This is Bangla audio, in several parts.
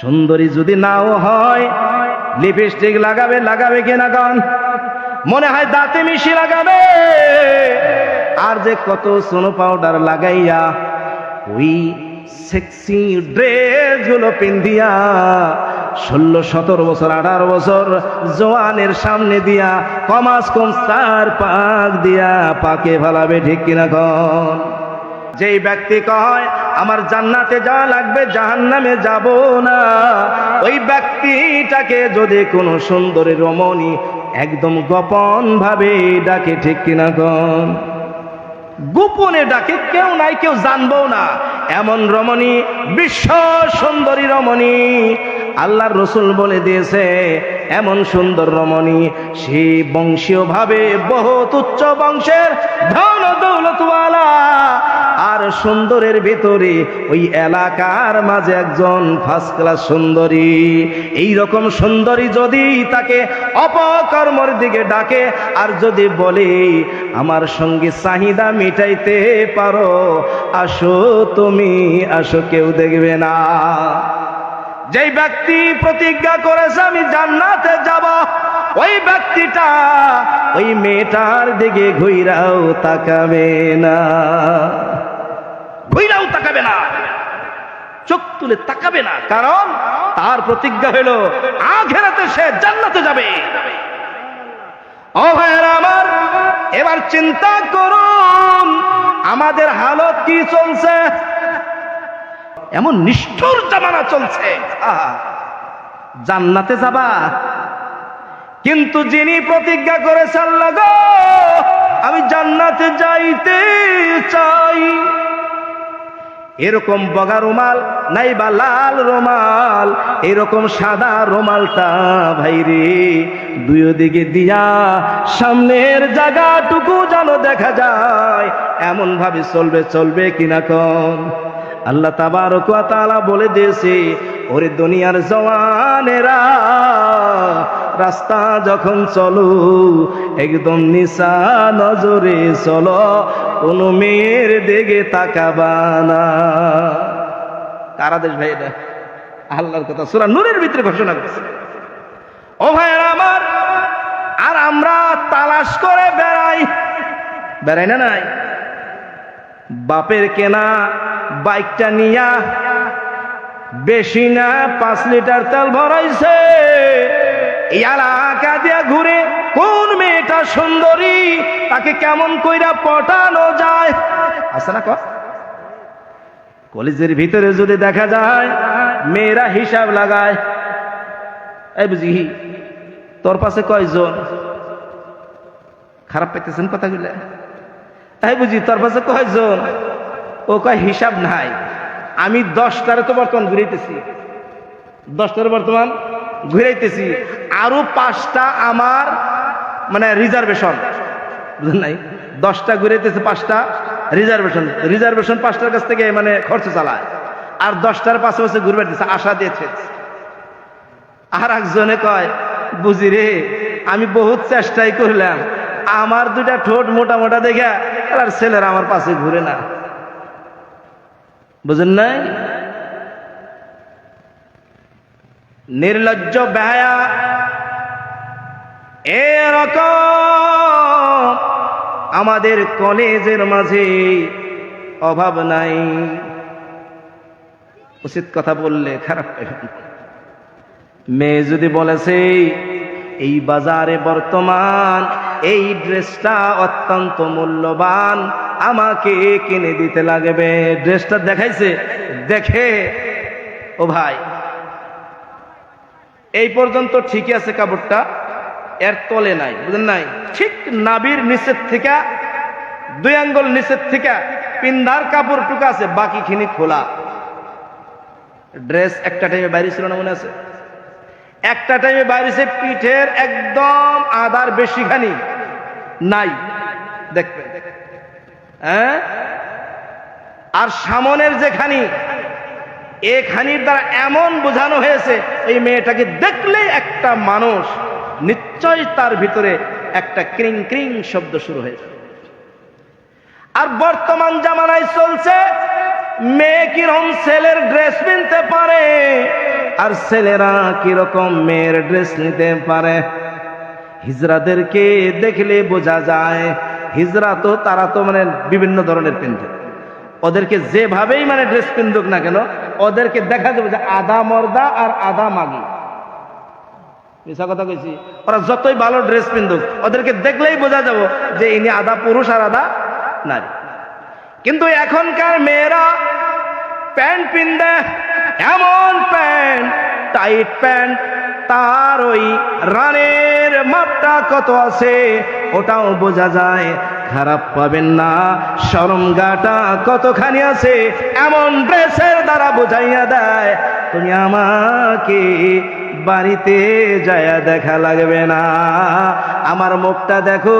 সুন্দরী যদি নাও হয় লিপস্টিক লাগাবে লাগাবে কিনা গান মনে হয় দাঁতে মিশি লাগাবে। আর যে কত সোনো পাউডার লাগাইয়া ওই সেক্সি ড্রেসগুলো পিন্দিয়া ষোলো, সতেরো বছর, আঠারো বছর জোয়ানের সামনে দিয়া কমাস কম চার পাক দিয়া পাকে ফেলাবে, ঠিক কিনা কন? যেই ব্যক্তি কয়, আমার জান্নাতে যা লাগবে, জাহান্নামে যাব না। ওই ব্যক্তিটাকে যদি কোনো সুন্দরী রমণী একদম গোপন ভাবে ডাকে, ঠিক কিনা কন? গোপনে ডাকে, কেউ নাই, কেউ জানব না। এমন রমণী, বিশ্ব সুন্দরী রমণী। আল্লাহর রসুল বলে দিয়েছে, এমন সুন্দর রমণী, সে বংশীয় ভাবে বহুত উচ্চ বংশের ধন দৌলতওয়ালা আর সুন্দরের ভিতরে ওই এলাকার মাঝে একজন ফার্স্ট ক্লাস সুন্দরী। এই রকম সুন্দরী যদি তাকে অপকর্মর দিকে ডাকে আর যদি বলে, আমার সঙ্গে চাহিদা মিটাইতে পারো, আসো তুমি, আসো কেউ দেখবে না। যেই ব্যক্তি প্রতিজ্ঞা করেছে, আমি জান্নাতে যাব। ওই ব্যক্তিটা ওই মেয়েটার দিকে ঘুইরাও তাকাবে না। ঘুইরাও তাকাবে না। চোখ তুলে তাকাবে না, কারণ তার প্রতিজ্ঞা হলো আঘেরাতে সে জান্নাতে যাবে। আমার, এবার চিন্তা করুন, আমাদের হালত কি চলছে? এমন নিষ্ঠুর জামানা চলছে। জান্নাতে যাবা। কিন্তু যিনি প্রতিজ্ঞা করেছে আল্লাহ গো, আমি জান্নাতে যাইতে চাই। এরকম বগা রুমাল নাই বা লাল রুমাল, এরকম সাদা রুমালটা ভাইরে দুই দিকে দিয়া সামনের জায়গাটুকু যেন দেখা যায়, এমন ভাবে চলবে চলবে কিনা কন? আল্লাহ ওয়া বলে দিয়েছে, ওরে দুনিয়ার জওয়ানেরা, রাস্তা যখন চলো, একদম নিশা নজরে চলো কোনো মেয়ের দিকে তাকাবানা কারা দেশ ভাই এটা? আল্লাহর কথা। সুরা নূরের ভিতরে ঘোষণা করছে। ও ভাইয়েরা আমার, আর আমরা তালাশ করে বেড়াই। বেড়াই না নাই? বাপের কেনা বাইকটা নিয়া বেশি না পাঁচ লিটার তেল ভরাইছে। এলাকা দিয়া ঘুরে মেয়েটা সুন্দরী, তাকে কেমন কইরা পটানো যায়? আছে না কলেজের ভিতরে যদি দেখা যায়, মেয়েরা হিসাব লাগায়। বুঝি, তোর পাশে কয়জন? খারাপ পেতেছেন কথাগুলো? এই বুঝি, তোর পাশে কয়জন? ও কয়, হিসাব নাই। আমি দশটারে তো বর্তমান ঘুরাইতেছি। দশটারে বর্তমান ঘুরাইতেছি। আরও পাঁচটা আমার মানে রিজার্ভেশন বুঝলেন নাই? দশটা ঘুরাইতেছে পাঁচটা রিজার্ভেশন রিজার্ভেশন পাঁচটার কাছ থেকে মানে খরচ চালায়। আর দশটার পাশে পাশে ঘুরবে দিচ্ছে আশা দিয়েছে আর একজনে কয়, বুঝি রে, আমি বহুত চেষ্টাই করলাম। আমার দুটা ঠোঁট মোটা মোটা দেখে আর ছেলেরা আমার পাশে ঘুরে না। বুঝেন নাই? নির্লজ্জ বেহায়া এরকম আমাদের কলেজের মাঝে অভাব নাই। উচিত কথা বললে খারাপ মেয়ে যদি বলেছে, এই বাজারে বর্তমান এই ড্রেসটা অত্যন্ত মূল্যবান, আমাকে কিনে দিতে লাগবে। ড্রেসটা দেখাইছে, দেখে, ও ভাই, এই পর্যন্ত ঠিকই আছে কাপড়টা? এর তলে নাই, বুঝলেন নাই? ঠিক নাবির নিচের থেকে, দুই আঙ্গুল নিচের থেকে পিন্দার কাপড় টুকা আছে বাকি খিনি খোলা। ড্রেস একটা টাইমে বাইরে ছিল না মনে আছে? একটা টাইমে বাইরেছে, পিঠের একদম আদার বেশিখানি নাই। দেখবেন। হ্যাঁ? আর সামনের যেখানি, এখানির দ্বারা এমন বোঝানো হয়েছে, এই মেয়েটাকে দেখলে একটা মানুষ নিশ্চয় তার ভিতরে একটা ক্রিং ক্রিং শব্দ শুরু হয়েছে আর বর্তমান জামানায় চলছে, মেয়ে কিরম ছেলের ড্রেস কিনতে পারে, আর ছেলেরা কীরকম মেয়ের ড্রেস নিতে পারে। হিজরাদেরকে দেখলে বোঝা যায়, হিজরা তো তারা তো মানে বিভিন্ন ধরনের পিন্ধে ওদেরকে যেভাবেই মানে ড্রেস পিন্ধুক না কেন, ওদেরকে দেখা যাবে যে আধা মর্দা আর আধা মাগি। মিশা কথা কইছি। ওরা যতই ভালো ড্রেস পিন্ধুক, ওদেরকে দেখলেই বোঝা যাব যে ইনি আধা পুরুষ আর আধা নারী। কিন্তু এখনকার মেয়েরা প্যান্ট পিন্ধে, এমন প্যান্ট, টাইট প্যান্ট, তার ওই রানের মাপটা কত আছে, ওটাও বোঝা যায়। খারাপ পাবেন না সরম গাটা কতখানি আছে, এমন ড্রেসের দ্বারা বোঝাইয়া দেয়। তুমি আমাকে বাড়িতে যায়া দেখা লাগবে না। আমার মুখটা দেখো,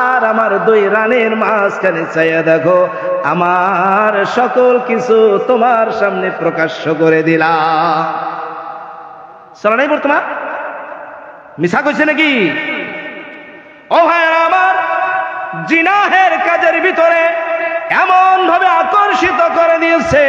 আর আমার দুই রানের মাঝখানে চাইয়া দেখো। আমার সকল কিছু তোমার সামনে প্রকাশ্য করে দিলাম। চলো বর্তমান মিশা কইছে নাকি? ও ভাই, আমার জিনাহের কাজের ভিতরে এমন ভাবে আকর্ষিত করে দিয়েছে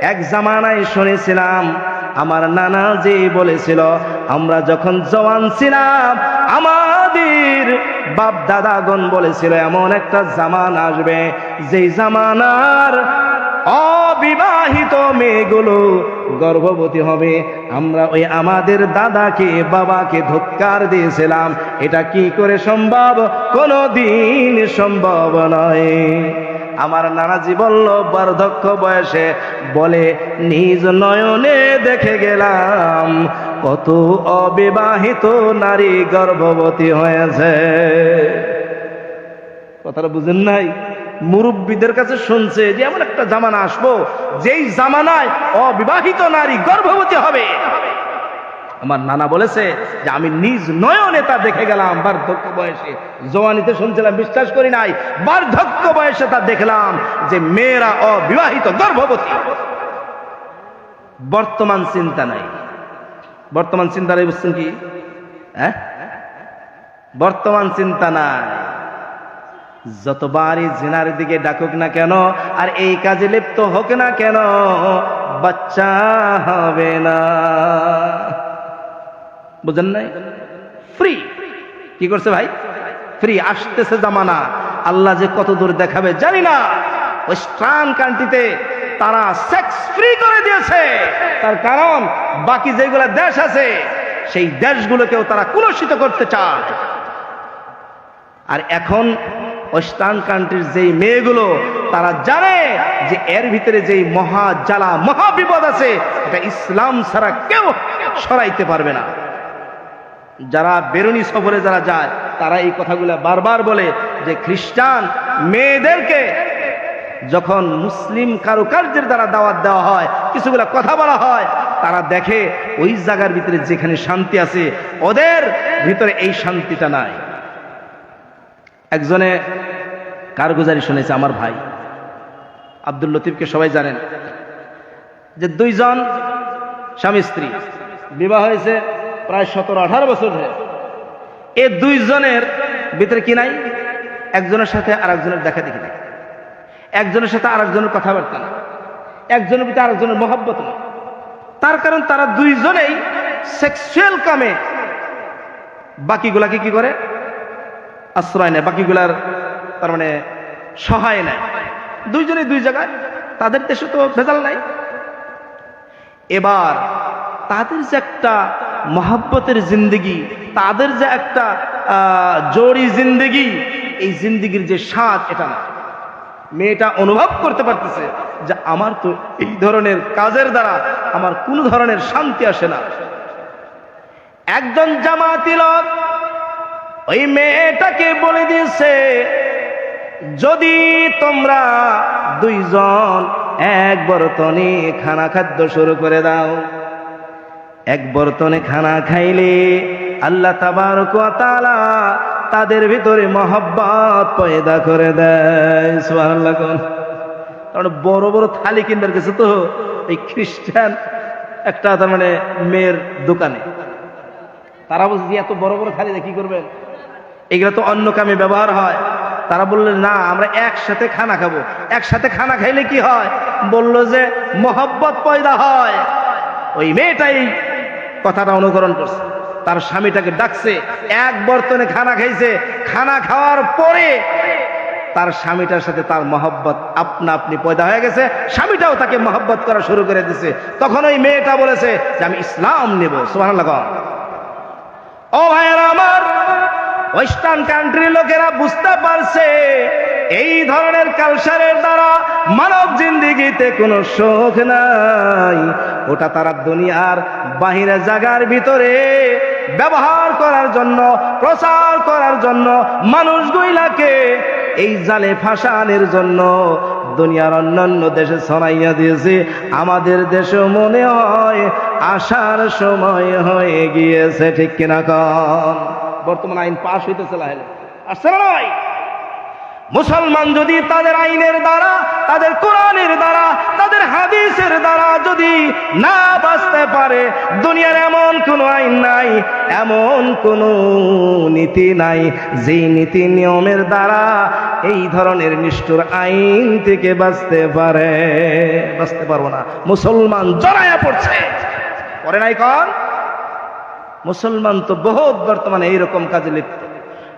এক জামানায় শুনেছিলাম, আমার নানা যে বলেছিল, আমরা যখন জওয়ান ছিলাম, আমাদের বাপ দাদাগণ বলেছিল, এমন একটা জামান আসবে, যেই জামানার অবিবাহিত মেয়েগুলো গর্ভবতী হবে। আমরা ওই আমাদের দাদাকে, বাবাকে ধোক্কার দিয়েছিলাম। এটা কি করে সম্ভব? কোনো দিন সম্ভব নয়। আমার নানাজি বলল বার্ধক্য বয়সে বলে, নিজ নয়নে দেখে গেলাম, কত অবিবাহিত নারী গর্ভবতী হয়েছে। কথাটা বুঝেন নাই? মুরব্বীদের কাছে শুনছে যে, এমন একটা জামানা আসব, যেই জামানায় অবিবাহিত নারী গর্ভবতী হবে। আমার নানা বলেছে যে আমি নিজ নয়নে তা দেখে গেলাম, বার্ধক্য বয়সে। জোয়ানিতে শুনছিলাম, বিশ্বাস করি নাই, বার্ধক্য বয়সে তা দেখলাম যে মেয়েরা অবিবাহিত, গর্ভবতী। বর্তমান চিন্তা নাই। বর্তমান চিন্তা নাই বুঝছেন কি? হ্যাঁ? বর্তমান চিন্তা নাই। যতবারই জিনার দিকে ডাকুক না কেন, আর এই কাজে লিপ্ত হোক না কেন, বাচ্চা হবে না। বুঝেন নাই? ফ্রি কি করছে ভাই? ফ্রি আসতেছে জামানা। আল্লাহ যে কত দূর দেখাবে জানি না। ওয়েস্টার্ন কান্ট্রিতে তারা সেক্স ফ্রি করে দিয়েছে। তার কারণ বাকি যেগুলো দেশ আছে, সেই দেশগুলোকেও তারা কুলসিত করতে চায়। আর এখন ওয়েস্টার্ন কান্ট্রির যেই মেয়েগুলো, তারা জানে যে এর ভিতরে যেই মহা জ্বালা, মহা বিপদ আছে, এটা ইসলাম ছাড়া কেউ সরাইতে পারবে না। যারা বেরুনি সফরে যারা যায়, তারা এই কথাগুলো বারবার বলে যে খ্রিস্টান মেয়েদেরকে যখন মুসলিম কারুকার্যের দ্বারা দাওয়াত দেওয়া হয়, কিছুগুলা কথা বলা হয়, তারা দেখে ওই জায়গার ভিতরে যেখানে শান্তি আছে, ওদের ভিতরে এই শান্তিটা নাই। একজনে কারগুজারি শুনেছে, আমার ভাই। আব্দুল লতিফকে সবাই জানেন যে দুইজন স্বামী স্ত্রী। বিবাহ হয়েছে প্রায় সতেরো, আঠারো বছর ধরে। এ দুইজনের ভিতরে কি নাই? একজনের সাথে আর একজনের দেখা দেখি নাই। একজনের সাথে আর একজনের কথাবার্তা না একজনের ভিতরে আরেকজনের মহব্বত না তার কারণ তারা দুইজনেই সেক্সুয়াল কামে। বাকিগুলাকে কি করে? আশ্রয় নেয়। বাকিগুলার তার মানে সহায় নেয়। দুইজনে দুই জায়গায়। তাদের দেশে তো ভেজাল নাই। এবার তাদের যে একটা মহাব্বতের জিন্দগি, তাদের যে একটা জোড়ি জিন্দগি, এই জিন্দগির যে স্বাদ, এটা না। মেয়েটা অনুভব করতে পারতেছে যে আমার তো এই ধরনের কাজের দ্বারা আমার কোনো ধরনের শান্তি আসে না। একজন জামাতি লোক ওই মেয়েটাকে বলে দিয়েছে, যদি তোমরা দুইজন এক বর্তনে খানা খাদ্য শুরু করে দাও এক বর্তনে খানা খাইলে আল্লাহ তাবার ওয়া তাদের ভিতরে মহব্বত পয়দা করে দেয়। সুবহানাল্লাহ কোন। কারণ বড় বড় থালি কিনবার গেছে তো, এই খ্রিস্টান, একটা তার মানে মেয়ের দোকানে। তারা বলছে এত বড় বড় থালি কি করবেন? এগুলো তো অন্য কামে ব্যবহার হয়। তারা বললেন না, আমরা একসাথে খানা খাব। একসাথে খানা খাইলে কি হয়? বলল যে, মহব্বত পয়দা হয়। ওই মেয়েটাই কথাটা অনুকরণ করছে। তার স্বামীটাকে ডাকছে, এক বর্তনে খানা খাইছে। খানা খাওয়ার পরে তার স্বামীটার সাথে তার মহব্বত আপনা আপনি পয়দা হয়ে গেছে। স্বামীটাও তাকে মহব্বত করা শুরু করে দিছে। তখন ওই মেয়েটা বলেছে যে, আমি ইসলাম নেব। সুবহানাল্লাহ ও ভাইয়ের আমার ওয়েস্টার্ন কান্ট্রির লোকেরা বুঝতে পারছে, এই ধরনের কালচারের দ্বারা মানব জিন্দিগিতে কোনো শোক নাই। ওটা তারা দুনিয়ার বাহিরে জায়গার ভিতরে ব্যবহার করার জন্য, প্রচার করার জন্য মানুষগুইলাকে এই জালে ফাঁসানের জন্য দুনিয়ার অন্যান্য দেশে ছড়াইয়া দিয়েছে। আমাদের দেশে মনে হয় আসার সময় হয়ে গিয়েছে, ঠিক কিনা কন? বর্তমান আইন পাশ হইতেছে লাহেলে আসছে না নয় মুসলমান যদি তাদের আইনের দ্বারা, তাদের কোরআনের দ্বারা, তাদের হাদিসের দ্বারা যদি না বাঁচতে পারে, দুনিয়ার এমন কোনো আইন নাই, এমন কোনো নীতি নাই যে নীতি নিয়মের দ্বারা এই ধরনের নিষ্ঠুর আইন থেকে বাঁচতে পারে। বাঁচতে পারব না। মুসলমান জড়াইয়া পড়ছে। পরে নাই কন? মুসলমান তো বহুত বর্তমানে এইরকম কাজে লিপ্ত।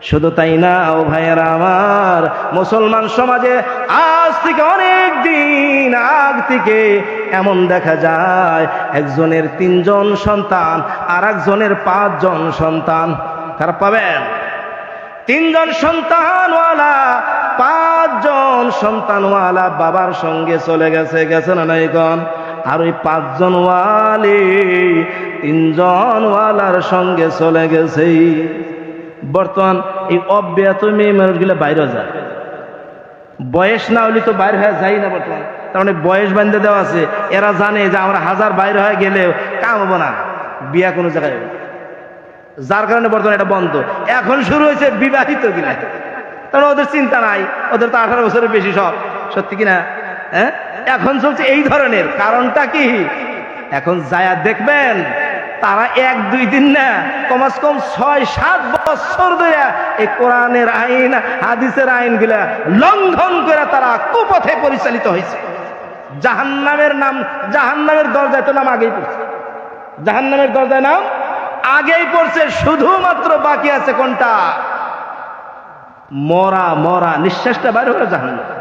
শুধু তাই না, ও ভাইয়েরা আমার, মুসলমান সমাজে আজ থেকে অনেক দিন আগ থেকে এমন দেখা যায়, একজনের তিনজন সন্তান আর একজনের পাঁচজন সন্তান। খারাপ পাবেন? তিনজন সন্তানওয়ালা, পাঁচজন সন্তানওয়ালা বাবার সঙ্গে চলে গেছে গেছে না নাইগণ আর ওই পাঁচজন ওয়ালি, তিনজন ওয়ালার সঙ্গে চলে গেছে। বর্তমান এই অব্যাহত মেয়ে মানুষগুলো বাইরে যায়। বয়স না হলে তো বাইরে হয়ে যাই না বর্তমান। তার মানে বয়স বান্ধে দেওয়া আছে। এরা জানে যে আমরা হাজার বাইরে হয়ে গেলেও কাম হব না। বিয়া কোনো জায়গায় যার কারণে বর্তমানে এটা বন্ধ। এখন শুরু হয়েছে বিবাহিত কিনা। কারণ ওদের চিন্তা নাই। ওদের তো আঠারো বছরের বেশি সব। সত্যি কিনা? হ্যাঁ? এখন চলছে এই ধরনের। কারণটা কি? এখন যায়া দেখবেন, তারা এক, দুই দিন না কমাস কম ছয়, সাত বছর ধরে এই কোরআনের আইন, হাদিসের আইনগুলা লঙ্ঘন করে তারা কুপথে পরিচালিত হয়েছে। জাহান্নামের নাম, জাহান্নামের দরজায় তো নাম আগেই পড়ছে। জাহান্নামের দরজায় নাম আগেই পড়ছে, শুধুমাত্র বাকি আছে কোনটা? মরা মরা, নিঃশ্বাসটা বাইরে হয়ে জাহান্নাম।